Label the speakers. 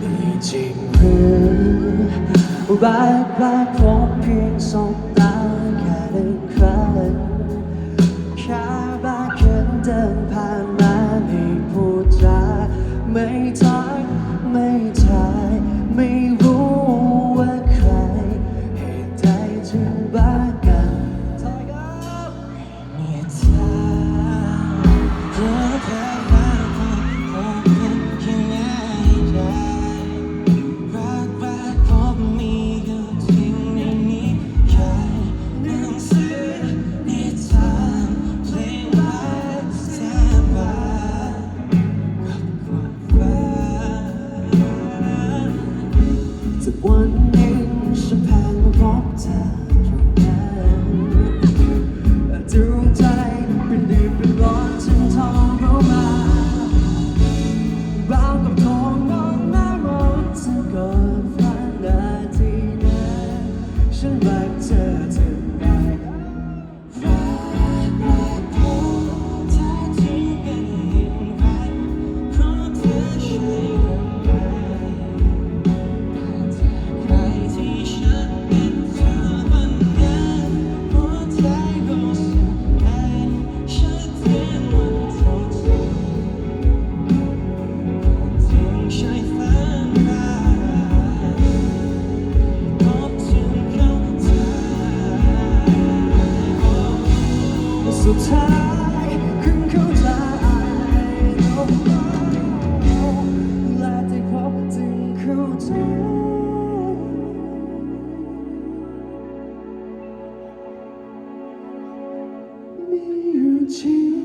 Speaker 1: มีจริงหรือรักแรกพบเพียงสอง ฉันรักเธอถึง ท้าเข้าใจและได้พบจึงเข้าใจมีอยู่จริง